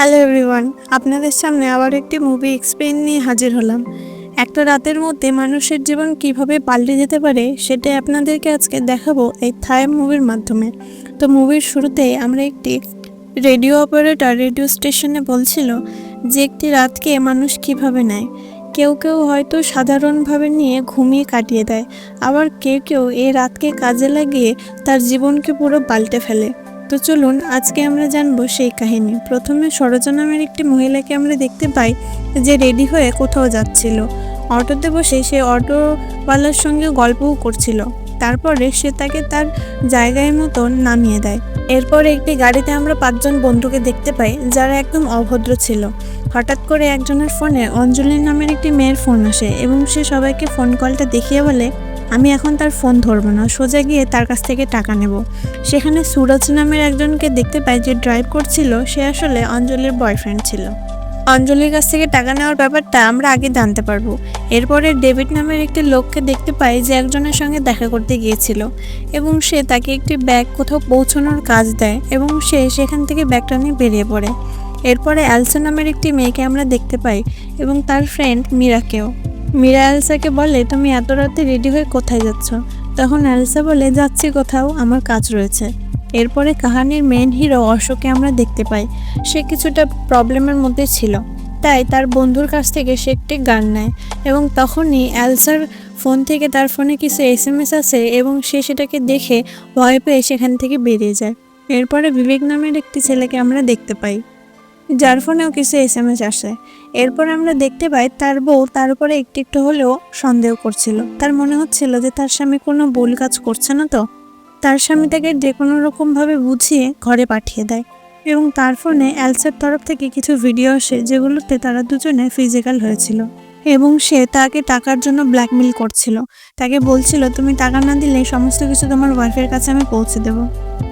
Hello everyone আপনাদের সামনে আবার একটি মুভি এক্সপ্লেন নিয়ে হাজির হলাম। একটা রাতের মধ্যে মানুষের জীবন কীভাবে পাল্টে যেতে পারে, সেটাই আপনাদেরকে আজকে দেখাবো এই থাই মুভির মাধ্যমে। তো মুভির শুরুতে আমরা একটি রেডিও অপারেটর রেডিও স্টেশনে বলছিল যে একটি রাতকে মানুষ কীভাবে নেয়। কেউ কেউ হয়তো সাধারণভাবে নিয়ে ঘুমিয়ে কাটিয়ে দেয়, আবার কেউ কেউ এই রাতকে কাজে লাগিয়ে তার জীবনকে পুরো পাল্টে ফেলে। তো চলুন, আজকে আমরা জানব সেই কাহিনী। প্রথমে সরোজা নামের একটি মহিলাকে আমরা দেখতে পাই যে রেডি হয়ে কোথাও যাচ্ছিল। অটোতে বসে সে অটোওয়ালার সঙ্গে গল্পও করছিল। তারপরে সে তাকে তার জায়গায় মতো নামিয়ে দেয়। এরপর একটি গাড়িতে আমরা পাঁচজন বন্ধুকে দেখতে পাই, যারা একদম অভদ্র ছিল। হঠাৎ করে একজনের ফোনে অঞ্জলি নামের একটি মেয়ের ফোন আসে এবং সে সবাইকে ফোন কলটা দেখিয়ে বলে আমি এখন তার ফোন ধরবো না, সোজা গিয়ে তার কাছ থেকে টাকা নেব। সেখানে সুরজ নামের একজনকে দেখতে পাই যে ড্রাইভ করছিল, সে আসলে অঞ্জলির বয়ফ্রেন্ড ছিল। অঞ্জলির কাছ থেকে টাকা নেওয়ার ব্যাপারটা আমরা আগে জানতে পারব। এরপরে ডেভিড নামের একটি লোককে দেখতে পাই যে একজনের সঙ্গে দেখা করতে গিয়েছিল এবং সে তাকে একটি ব্যাগ কোথাও পৌঁছানোর কাজ দেয় এবং সে সেখান থেকে ব্যাগটা নিয়ে বেরিয়ে পড়ে। এরপরে অ্যালসা নামের একটি মেয়েকে আমরা দেখতে পাই এবং তার ফ্রেন্ড মীরাকেও। মীরা আলসাকে বলে, তুমি এত রাতে রেডি হয়ে কোথায় যাচ্ছ? তখন অ্যালসা বলে, যাচ্ছি কোথাও, আমার কাজ রয়েছে। এরপরে কাহানির মেন হিরো অশোকে আমরা দেখতে পাই। সে কিছুটা প্রবলেমের মধ্যে ছিল। তাই তার বন্ধুর কাছ থেকে সে একটি গান নেয় এবং তখনই অ্যালসার ফোন থেকে তার ফোনে কিছু এস এম এস আসে এবং সে সেটাকে দেখে ভয় পেয়ে সেখান থেকে বেরিয়ে যায়। এরপরে বিবেক নামের একটি ছেলেকে আমরা দেখতে পাই। যার ফোনেও কিছু এস এম এস আসে। এরপর আমরা দেখতে পাই তার বউ তার উপরে একটু একটু হলেও সন্দেহ করছিল। তার মনে হচ্ছিল যে তার স্বামী কোনো ভুল কাজ করছে না তো। তার স্বামী তাকে যে কোনো রকমভাবে বুঝিয়ে ঘরে পাঠিয়ে দেয় এবং তার ফোনে অ্যালসার তরফ থেকে কিছু ভিডিও আসে যেগুলোতে তারা দুজনে ফিজিক্যাল হয়েছিল এবং সে তাকে টাকার জন্য ব্ল্যাকমেল করছিল। তাকে বলছিল, তুমি টাকা না দিলে সমস্ত কিছু তোমার ওয়াইফের কাছে আমি পৌঁছে দেব।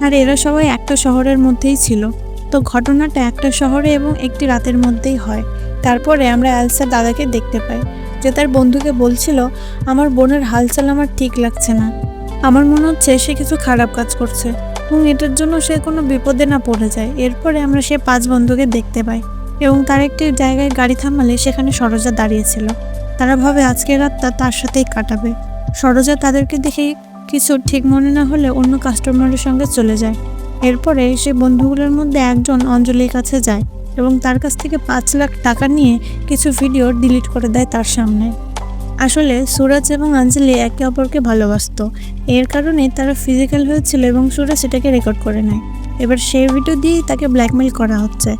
আর এরা সবাই একটা শহরের মধ্যেই ছিল। তো ঘটনাটা একটা শহরে এবং একটি রাতের মধ্যেই হয়। তারপরে আমরা অ্যালসার দাদাকে দেখতে পাই, যে তার বন্ধুকে বলছিল, আমার বোনের হালচাল আমার ঠিক লাগছে না। আমার মনে হচ্ছে সে কিছু খারাপ কাজ করছে এবং এটার জন্য সে কোনো বিপদে না পড়ে যায়। এরপরে আমরা সে পাঁচ বন্ধুকে দেখতে পাই এবং তার একটি জায়গায় গাড়ি থামালে সেখানে সরোজা দাঁড়িয়েছিল। তারা ভাবে, আজকের রাতটা তার সাথেই কাটাবে। সরোজা তাদেরকে দেখে কিছু ঠিক মনে না হলে অন্য কাস্টমারের সঙ্গে চলে যায়। এরপরে সে বন্ধুগুলোর মধ্যে একজন অঞ্জলির কাছে যায় এবং তার কাছ থেকে পাঁচ লাখ টাকা নিয়ে কিছু ভিডিও ডিলিট করে দেয় তার সামনে। আসলে সুরাজ এবং অঞ্জলি একে অপরকে ভালোবাসতো। এর কারণে তারা ফিজিক্যাল হয়েছিল এবং সুরাজ সেটাকে রেকর্ড করে নেয়। এবার সেই ভিডিও দিয়েই তাকে ব্ল্যাকমেল করা হচ্ছে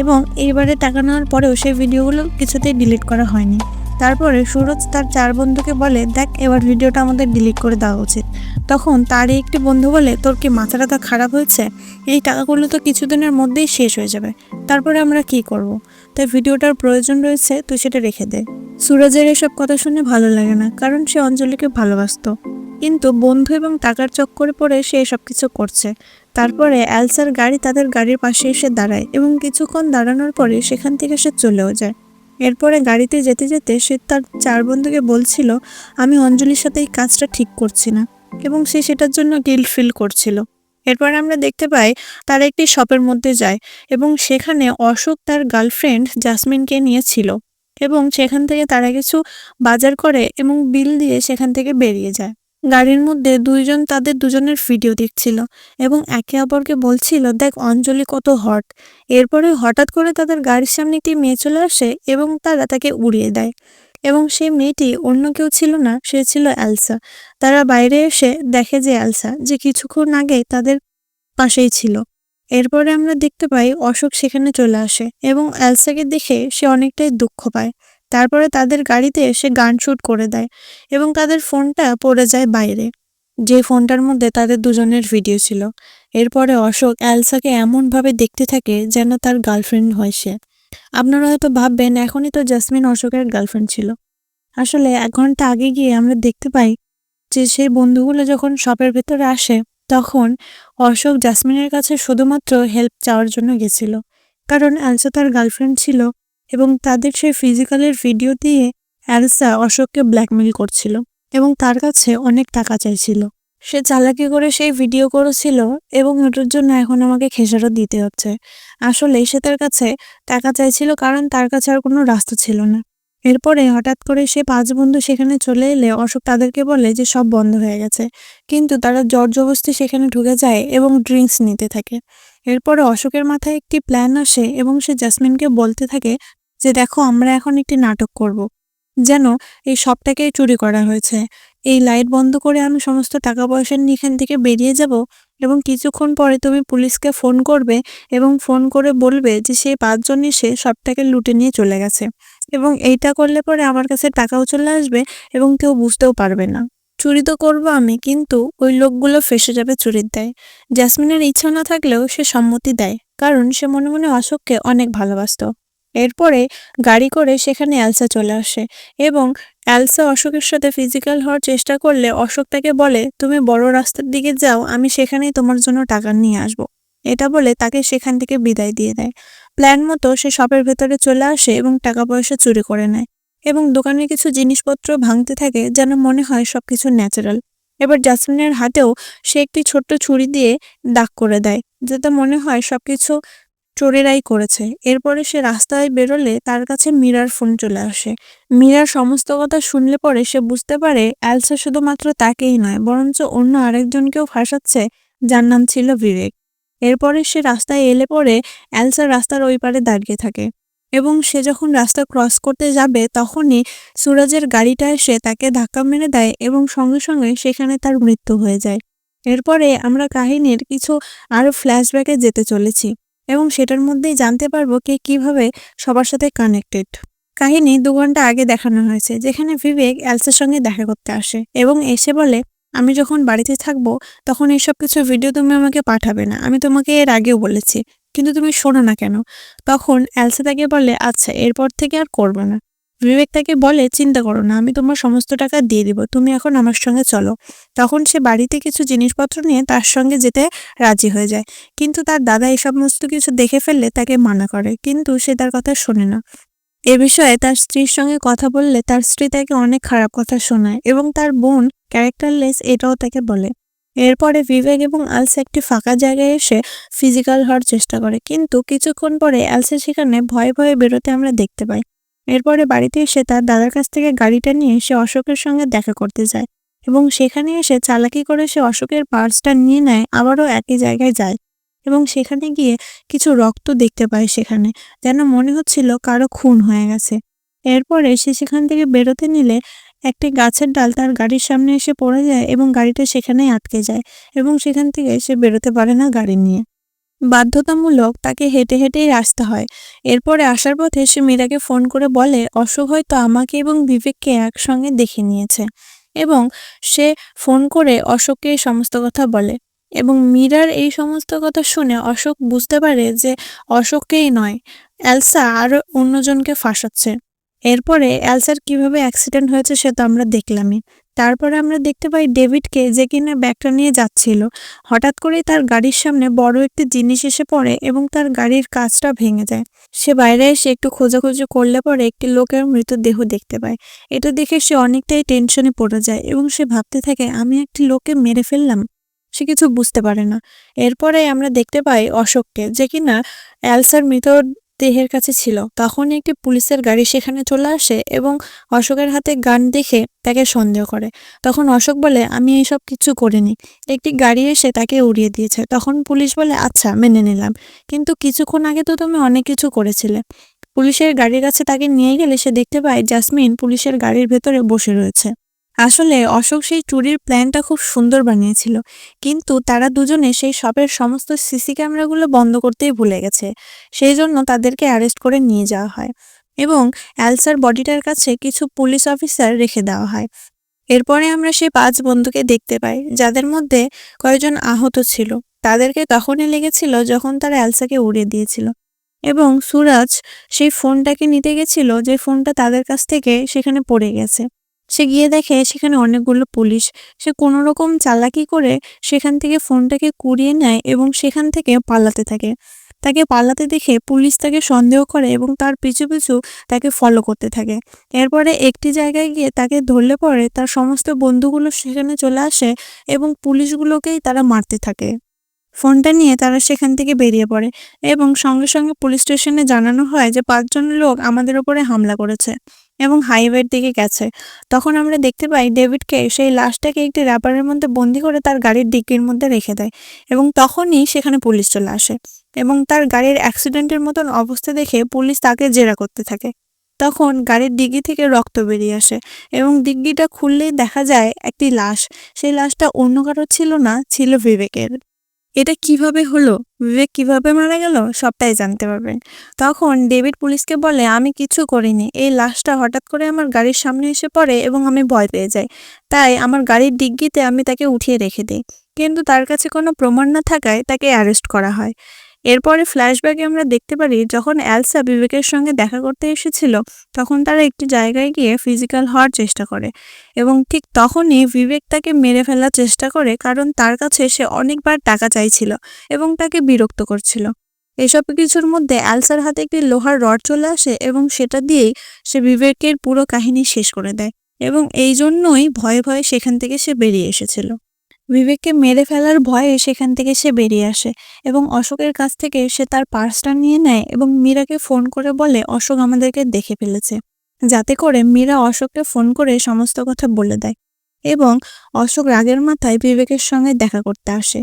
এবং এইবারে টাকা নেওয়ার পরেও সেই ভিডিওগুলো কিছুতেই ডিলিট করা হয়নি। তারপরে সুরজ তার চার বন্ধুকে বলে, দেখ, এবার ভিডিওটা আমাদের ডিলিট করে দেওয়া উচিত। তখন তারই একটি বন্ধু বলে, তোর কি মাথা টাথা খারাপ হয়েছে? এই টাকাগুলো তো কিছুদিনের মধ্যেই শেষ হয়ে যাবে। তারপরে আমরা কি করব। তাই ভিডিওটার প্রয়োজন রয়েছে, তুই সেটা রেখে দে। সুরজের এসব কথা শুনে ভালো লাগে না, কারণ সে অঞ্জলিকে ভালোবাসতো। কিন্তু বন্ধু এবং টাকার চক্করে পড়ে সে এসব কিছু করছে। তারপরে অ্যালসার গাড়ি তাদের গাড়ির পাশে এসে দাঁড়ায় এবং কিছুক্ষণ দাঁড়ানোর পরে সেখান থেকে সে চলেও যায়। এরপরে গাড়িতে যেতে যেতে সে তার চার বন্ধুকে বলছিল, আমি অঞ্জলির সাথে এই কাজটা ঠিক করছি না। এবং সে সেটার জন্য গিল্ট ফিল করছিল। এরপর আমরা দেখতে পাই তারা একটি শপের মধ্যে যায় এবং সেখানে অশোক তার গার্লফ্রেন্ড জাসমিনকে নিয়েছিল এবং সেখান থেকে তারা কিছু বাজার করে এবং বিল দিয়ে সেখান থেকে বেরিয়ে যায়। গাড়ির মধ্যে দুইজন তাদের দুজনের ভিডিও দেখছিল এবং একে অপরকে বলছিল, দেখ, অঞ্জলি কত হট। এরপরে হঠাৎ করে তাদের গাড়ির সামনে একটি মেয়ে চলে আসে এবং তারা তাকে উড়িয়ে দেয়। এবং সেই মেয়েটি অন্য কেউ ছিল না, সে ছিল অ্যালসা। তারা বাইরে এসে দেখে যে অ্যালসা যে কিছুক্ষণ আগে তাদের পাশেই ছিল। এরপরে আমরা দেখতে পাই অশোক সেখানে চলে আসে এবং অ্যালসাকে দেখে সে অনেকটাই দুঃখ পায়। তারপরে তাদের গাড়িতে এসে গান শুট করে দেয় এবং তাদের ফোনটা পড়ে যায় বাইরে। যে ফোনটার মধ্যে তাদের দুজনের ভিডিও ছিল। এরপরে অশোক অ্যালসাকে এমনভাবে দেখতে থাকে যেন তার গার্লফ্রেন্ড হয় সে। আপনারা হয়তো ভাববেন, এখনই তো জাসমিন অশোকের গার্লফ্রেন্ড ছিল। আসলে এক ঘণ্টা আগে গিয়ে আমরা দেখতে পাই যে সেই বন্ধুগুলো যখন শপের ভেতরে আসে, তখন অশোক জাসমিনের কাছে শুধুমাত্র হেল্প চাওয়ার জন্য গেছিল। কারণ অ্যালসা তার গার্লফ্রেন্ড ছিল এবং তাদের সেই ফিজিক্যালের ভিডিও দিয়ে অ্যালসা অশোককে ব্ল্যাকমেল করছিল এবং তার কাছে অনেক টাকা চাইছিল। সে চালাকি করে সেই ভিডিও করেছিল এবং ওটার জন্য এখন আমাকে খেসারত দিতে হচ্ছে। আসলে সে তার কাছে টাকা চাইছিল কারণ তার কাছে আর কোনো রাস্তা ছিল না। এরপরে হঠাৎ করে সে পাঁচ বন্ধু সেখানে চলে এলে অশোক তাদেরকে বলে যে সব বন্ধ হয়ে গেছে। কিন্তু তারা জর্জবস্তি সেখানে ঢুকে যায় এবং ড্রিঙ্কস নিতে থাকে। এরপরে অশোকের মাথায় একটি প্ল্যান আসে এবং সে জাসমিনকে বলতে থাকে যে, দেখো, আমরা এখন একটি নাটক করব। যেন এই সবটাকেই চুরি করা হয়েছে। এই লাইট বন্ধ করে আমি সমস্ত টাকা পয়সা নিয়ে এখান থেকে বেরিয়ে যাব এবং কিছুক্ষণ পরে তুমি পুলিশকে ফোন করবে এবং ফোন করে বলবে যে, সেই পাঁচজন এসে সবটাকে লুটে নিয়ে চলে গেছে। এবং এইটা করলে পরে আমার কাছে টাকাও চলে আসবে এবং কেউ বুঝতেও পারবে না। চুরি তো করব আমি, কিন্তু ওই লোকগুলো ফেসে যাবে চুরির দেয়। জ্যাসমিনের ইচ্ছা না থাকলেও সে সম্মতি দেয়, কারণ সে মনে মনে অশোককে অনেক ভালোবাসতো। এরপরে গাড়ি করে সেখানে অ্যালসা চলে আসে এবং অ্যালসা অশোকের সাথে ফিজিক্যাল হওয়ার চেষ্টা করলে অশোক তাকে বলে, তুমি বড় রাস্তার দিকে যাও, আমি সেখানেই তোমার জন্য টাকা নিয়ে আসব। এটা বলে তাকে সেখান থেকে বিদায় দিয়ে দেয়। প্ল্যান মতো সে শপের ভেতরে চলে আসে এবং টাকা পয়সা চুরি করে নেয়। এবং দোকানের কিছু জিনিসপত্র ভাঙতে থাকে যেন মনে হয় সবকিছু ন্যাচারাল এবার জাসমিনের হাতেও সে একটি ছোট্ট ছুরি দিয়ে দাগ করে দেয়, যাতে মনে হয় সবকিছু চোরেরাই করেছে। এরপরে সে রাস্তায় বেরোলে তার কাছে মীরার ফোন চলে আসে। মীরার সমস্ত কথা শুনলে পরে সে বুঝতে পারে অ্যালসা শুধুমাত্র তাকেই নয়, বরঞ্চ অন্য আরেকজনকেও ফাঁসাচ্ছে, যার নাম ছিল বিবেক এরপরে সে রাস্তায় এলে পরে অ্যালসা রাস্তার ওই পারে দাঁড়িয়ে থাকে। এবং সে যখন রাস্তা ক্রস করতে যাবে, তখনই সুরজের গাড়িটা এসে তাকে ধাক্কা মেরে দেয় এবং সঙ্গে সঙ্গে সেখানে তার মৃত্যু হয়ে যায়। এরপরে আমরা কাহিনীর কিছু আরও ফ্ল্যাশব্যাকে যেতে চলেছি এবং সেটার মধ্যেই জানতে পারব কে কীভাবে সবার সাথে কানেক্টেড কাহিনী দু ঘণ্টা আগে দেখানো হয়েছে, যেখানে বিবেক অ্যালসের সঙ্গে দেখা করতে আসে এবং এসে বলে, আমি যখন বাড়িতে থাকব, তখন এইসব কিছু ভিডিও তুমি আমাকে পাঠাবে না। আমি তোমাকে এর আগেও বলেছি কিন্তু তুমি শোনো না কেন? তখন অ্যালসা তাকে বলে আচ্ছা এরপর থেকে আর করবে না। বিবেক তাকে বলে, চিন্তা করো না, আমি তোমার সমস্ত টাকা দিয়ে দিব, তুমি এখন আমার সঙ্গে চলো। তখন সে বাড়িতে কিছু জিনিসপত্র নিয়ে তার সঙ্গে যেতে রাজি হয়ে যায়। কিন্তু তার দাদা এই সমস্ত কিছু দেখে ফেললে তাকে মানা করে, কিন্তু সে তার কথা শোনে না। এ বিষয়ে তার স্ত্রীর সঙ্গে কথা বললে তার স্ত্রী তাকে অনেক খারাপ কথা শোনায় এবং তার বোন ক্যারেক্টারলেস এটাও তাকে বলে। এরপরে বিবেক এবং আলসা একটি ফাঁকা জায়গায় এসে ফিজিক্যাল হওয়ার চেষ্টা করে। কিন্তু কিছুক্ষণ পরে অ্যালসা সেখানে ভয়ে ভয়ে বেরোতে আমরা দেখতে পাই। এরপরে বাড়িতে এসে তার দাদার কাছ থেকে গাড়িটা নিয়ে সে অশোকের সঙ্গে দেখা করতে যায় এবং সেখানে এসে চালাকি করে সে অশোকের পার্সটা নিয়ে নেয়, আবারও একই জায়গায় যায় এবং সেখানে গিয়ে কিছু রক্ত দেখতে পায় সেখানে, যেন মনে হচ্ছিল কারও খুন হয়ে গেছে। এরপরে সে সেখান থেকে বেরোতে নিলে একটি গাছের ডাল তার গাড়ির সামনে এসে পড়ে যায় এবং গাড়িটা সেখানেই আটকে যায় এবং সেখান থেকে সে বেরোতে পারে না গাড়ি নিয়ে। বাধ্যতামূলক তাকে হেঁটে হেঁটেই আসতে হয়। এরপরে আসার পথে সে মীরাকে ফোন করে বলে অশোক হয়তো আমাকে এবং বিবেককে একসঙ্গে দেখে নিয়েছে। এবং সে ফোন করে অশোককে এই সমস্ত কথা বলে। এবং মীরার এই সমস্ত কথা শুনে অশোক বুঝতে পারে যে অশোককেই নয় এলসা আরও অন্যজনকে ফাঁসাচ্ছে। এরপরে অ্যালসার কীভাবে অ্যাক্সিডেন্ট হয়েছে সে তো আমরা দেখলামই। তারপরে আমরা দেখতে পাই ডেভিডকে যে কিনা ব্যাগটা নিয়ে যাচ্ছিল। হঠাৎ করেই তার গাড়ির সামনে বড় একটি জিনিস এসে পড়ে এবং তার গাড়ির কাজটা ভেঙে যায়। সে বাইরে এসে একটু খোঁজাখুঁজি করলে পরে একটি লোকের মৃতদেহ দেখতে পায়। এটা দেখে সে অনেকটাই টেনশনে পড়ে যায় এবং সে ভাবতে থাকে, আমি একটি লোককে মেরে ফেললাম? সে কিছু বুঝতে পারে না। এরপরে আমরা দেখতে পাই অশোককে যে কিনা অ্যালসার মৃত দেহের কাছে ছিল। তখনই একটি পুলিশের গাড়ি সেখানে চলে আসে এবং অশোকের হাতে গান দেখে তাকে সন্দেহ করে। তখন অশোক বলে, আমি এইসব কিছু করিনি। একটি গাড়ি এসে তাকে উড়িয়ে দিয়েছে। তখন পুলিশ বলে আচ্ছা মেনে নিলাম। কিন্তু কিছুক্ষণ আগে তো তুমি অনেক কিছু করেছিলে। পুলিশের গাড়ির কাছে তাকে নিয়ে গেলে সে দেখতে পায়, জাসমিন পুলিশের গাড়ির ভেতরে বসে রয়েছে। আসলে অশোক সেই চুরির প্ল্যানটা খুব সুন্দর বানিয়েছিল। কিন্তু তারা দুজনে সেই শপের সমস্ত সিসি ক্যামেরাগুলো বন্ধ করতেই ভুলে গেছে। সেই জন্য তাদেরকে অ্যারেস্ট করে নিয়ে যাওয়া হয় এবং অ্যালসার বডিটার কাছে কিছু পুলিশ অফিসার রেখে দেওয়া হয়। এরপরে আমরা সেই পাঁচ বন্ধুকে দেখতে পাই, যাদের মধ্যে কয়েকজন আহত ছিল। তাদেরকে তখনই লেগেছিল যখন তারা অ্যালসাকে উড়িয়ে দিয়েছিল এবং সুরাজ সেই ফোনটাকে নিতে গেছিল যে ফোনটা তাদের কাছ থেকে সেখানে পড়ে গেছে। সে গিয়ে দেখে সেখানে অনেকগুলো পুলিশ। সে কোনো রকম চালাকি করে সেখান থেকে ফোনটাকে কুড়িয়ে নেয় এবং সেখান থেকে পালাতে থাকে। তাকে পালাতে দেখে পুলিশ তাকে সন্দেহ করে এবং তার পিছু পিছু তাকে ফলো করতে থাকে। এরপরে একটি জায়গায় গিয়ে তাকে ধরলে পরে তার সমস্ত বন্ধুগুলো সেখানে চলে আসে এবং পুলিশগুলোকেই তারা মারতে থাকে। ফোনটা নিয়ে তারা সেখান থেকে বেরিয়ে পড়ে এবং সঙ্গে সঙ্গে পুলিশ স্টেশনে জানানো হয় যে পাঁচজন লোক আমাদের উপরে হামলা করেছে। এবং হাইওয়ের দিকে গেছে। তখন আমরা দেখতে পাই ডেভিডকে সেই লাশটাকে একটি র্যাপারের মধ্যে বন্দি করে তার গাড়ির ডিক্কির মধ্যে রেখে দেয় এবং তখনই সেখানে পুলিশ চলে আসে এবং তার গাড়ির অ্যাক্সিডেন্টের মতন অবস্থা দেখে পুলিশ তাকে জেরা করতে থাকে। তখন গাড়ির ডিগি থেকে রক্ত বেরিয়ে আসে এবং ডিগ্গিটা খুললেই দেখা যায় একটি লাশ। সেই লাশটা অন্য কারোর ছিল না, ছিল বিবেকের। এটা কীভাবে হলো? বিবেক কীভাবে মারা গেল? সবটাই জানতে পারবেন। তখন ডেভিড পুলিশকে বলে, আমি কিছু করিনি। এই লাশটা হঠাৎ করে আমার গাড়ির সামনে এসে পড়ে এবং আমি ভয় পেয়ে যাই। তাই আমার গাড়ির ডিগ্গিতে আমি তাকে উঠিয়ে রেখে দিই। কিন্তু তার কাছে কোনো প্রমাণ না থাকায় তাকে অ্যারেস্ট করা হয়। এরপরে ফ্ল্যাশব্যাকে আমরা দেখতে পারি, যখন অ্যালসা বিবেকের সঙ্গে দেখা করতে এসেছিল, তখন তারা একটি জায়গায় গিয়ে ফিজিক্যাল হওয়ার চেষ্টা করে এবং ঠিক তখনই বিবেক তাকে মেরে ফেলার চেষ্টা করে, কারণ তার কাছে সে অনেকবার টাকা চাইছিল এবং তাকে বিরক্ত করছিল। এসব কিছুর মধ্যে অ্যালসার হাতে একটি লোহার রড চলে আসে এবং সেটা দিয়েই সে বিবেকের পুরো কাহিনী শেষ করে দেয় এবং এই জন্যই ভয়ে ভয়ে সেখান থেকে সে বেরিয়ে এসেছিল। বিবেককে মেরে ফেলার ভয়ে সেখান থেকে সে বেরিয়ে আসে এবং অশোকের কাছ থেকে সে তার পার্সটা নিয়ে নেয় এবং মীরাকে ফোন করে বলে, অশোক আমাদেরকে দেখে ফেলেছে। যাতে করে মীরা অশোককে ফোন করে সমস্ত কথা বলে দেয় এবং অশোক রাগের মাথায় বিবেকের সঙ্গে দেখা করতে আসে।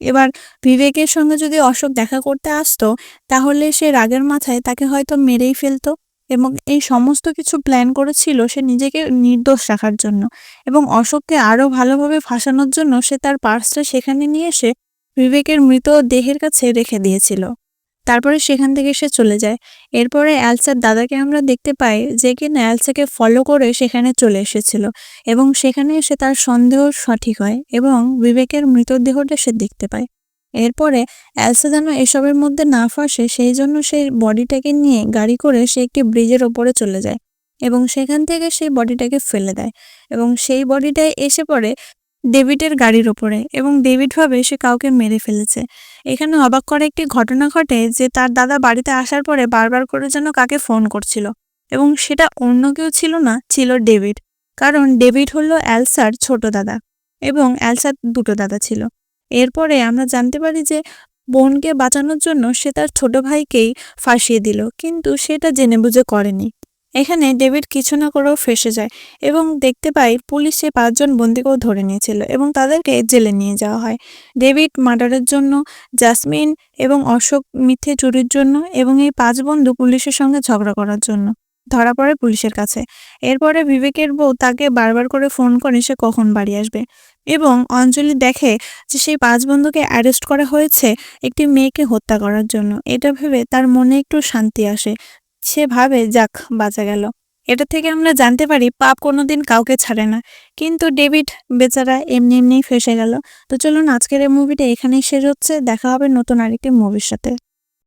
এবার বিবেকের সঙ্গে যদি অশোক দেখা করতে আসতো, তাহলে সে রাগের মাথায় তাকে হয়তো মেরেই ফেলতো। এবং এই সমস্ত কিছু প্ল্যান করেছিল সে নিজেকে নির্দোষ রাখার জন্য। এবং অশোককে আরও ভালোভাবে ফাঁসানোর জন্য সে তার পার্সটা সেখানে নিয়ে এসে বিবেকের মৃত দেহের কাছে রেখে দিয়েছিল। তারপরে সেখান থেকে সে চলে যায়। এরপরে অ্যালসার দাদাকে আমরা দেখতে পাই যে কিনা অ্যালসাকে ফলো করে সেখানে চলে এসেছিল এবং সেখানে এসে তার সন্দেহ সঠিক হয় এবং বিবেকের মৃতদেহটা সে দেখতে পায়। এরপরে অ্যালসা যেন এসবের মধ্যে না ফাঁসে, সেই জন্য সেই বডিটাকে নিয়ে গাড়ি করে সে একটি ব্রিজের ওপরে চলে যায় এবং সেখান থেকে সেই বডিটাকে ফেলে দেয় এবং সেই বডিটাই এসে পড়ে ডেভিডের গাড়ির ওপরে এবং ডেভিড ভাবে সে কাউকে মেরে ফেলেছে। এখানে অবাক করা একটি ঘটনা ঘটে যে তার দাদা বাড়িতে আসার পরে বারবার করে যেন কাকে ফোন করছিল এবং সেটা অন্য কেউ ছিল না, ছিল ডেভিড। কারণ ডেভিড হলো অ্যালসার ছোট দাদা এবং অ্যালসার দুটো দাদা ছিল। এরপরে আমরা জানতে পারি যে বোনকে বাঁচানোর জন্য সে তার ছোট ভাইকেই ফাঁসিয়ে দিল, কিন্তু সেটা জেনে বুঝে করেনি। এখানে ডেভিড কিছু না করেও ফেসে যায় এবং দেখতে পাই পুলিশ পাঁচজন বন্দিকেও ধরে নিয়েছিল এবং তাদেরকে জেলে নিয়ে যাওয়া হয়। ডেভিড মার্ডারের জন্য, জাসমিন এবং অশোক মিথ্যে চুরির জন্য এবং এই পাঁচ বন্ধু পুলিশের সঙ্গে ঝগড়া করার জন্য ধরা পড়ে পুলিশের কাছে। এরপরে বিবেকের বউ তাকে বারবার করে ফোন করে সে কখন বাড়ি আসবে। এবং অঞ্জলি দেখে যে সেই পাঁচ বন্ধুকে অ্যারেস্ট করা হয়েছে একটি মেয়েকে হত্যা করার জন্য। এটা ভেবে তার মনে একটু শান্তি আসে। সে ভাবে, যাক, বাঁচা গেল। এটা থেকে আমরা জানতে পারি পাপ কোনোদিন কাউকে ছাড়ে না। কিন্তু ডেভিড বেচারা এমনি এমনি ফেসে গেল। তো চলুন আজকের এই মুভিটা এখানেই শেষ হচ্ছে। দেখা হবে নতুন আরেকটি মুভির সাথে।